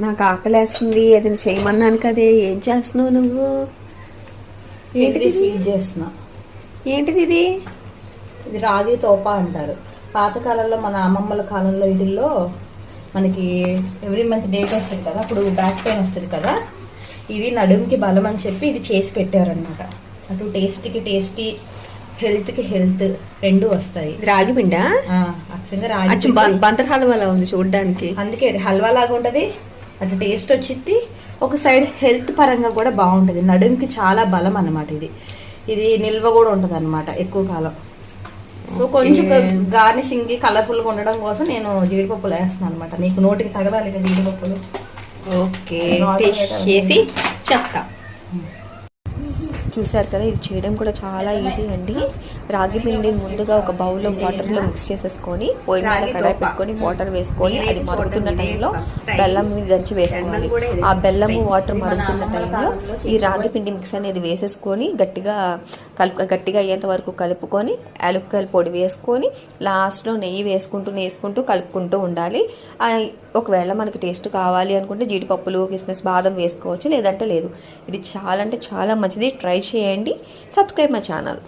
నాకు ఆకలేస్తుంది ఏదైనా చేయమన్నాను కదే ఏం చేస్తున్నావు నువ్వు? ఏంటిది స్వీట్ చేస్తున్నా? ఏంటిది ఇది? ఇది రాగి తోప అంటారు. పాతకాలంలో మన అమ్మమ్మల కాలంలో వీటిల్లో మనకి ఎవ్రీ మంత్ డేట్ వస్తుంది కదా అప్పుడు బ్యాక్ పెయిన్ వస్తుంది కదా. ఇది నడుముకి బలం అని చెప్పి ఇది చేసి పెట్టారనమాట అటు టేస్ట్కి టేస్టీ హెల్త్కి హెల్త్ రెండు వస్తాయి. రాగి పిండా? అచ్చంగా రాగి. బంతర్ హల్వాలా ఉంది చూడడానికి. అందుకే హల్వా లాగా ఉంటుంది. అటు టేస్ట్ వచ్చింది ఒక సైడ్ హెల్త్ పరంగా కూడా బాగుంటుంది. నడుముకి చాలా బలం అన్నమాట ఇది. ఇది నిల్వ కూడా ఉంటుంది అనమాట ఎక్కువ కాలం. సో కొంచెం గార్నిషింగ్ కలర్ఫుల్గా ఉండడం కోసం నేను జీడిపప్పులు వేస్తున్నాను అనమాట నీకు నోటికి తగలాలి కదా జీడిపప్పులు? ఓకే. చేసి చెప్తా. చూసారు కదా ఇది చేయడం కూడా చాలా ఈజీ అండి. రాగి పిండిని ముందుగా ఒక బౌల్లో వాటర్లో మిక్స్ చేసేసుకొని పొయ్యి మీద కడాయి పెట్టుకొని వాటర్ వేసుకొని అది మరుగుతున్న టైంలో బెల్లం మీద దంచి వేసుకోవాలి. ఆ బెల్లము వాటర్ మరుగుతున్న టైంలో ఈ రాగి పిండి మిక్స్ అనేది వేసేసుకొని గట్టిగా కలుపు గట్టిగా అయ్యేంత వరకు కలుపుకొని యాలక్కాయల పొడి వేసుకొని లాస్ట్లో నెయ్యి వేసుకుంటూ వేసుకుంటూ కలుపుకుంటూ ఉండాలి. ఆ, ఒకవేళ మనకి టేస్ట్ కావాలి అనుకుంటే జీడిపప్పులు కిస్మిస్ బాదం వేసుకోవచ్చు లేదంటే లేదు. ఇది చాలా అంటే చాలా మంచిది. ట్రై చేయండి. Subscribe my channel.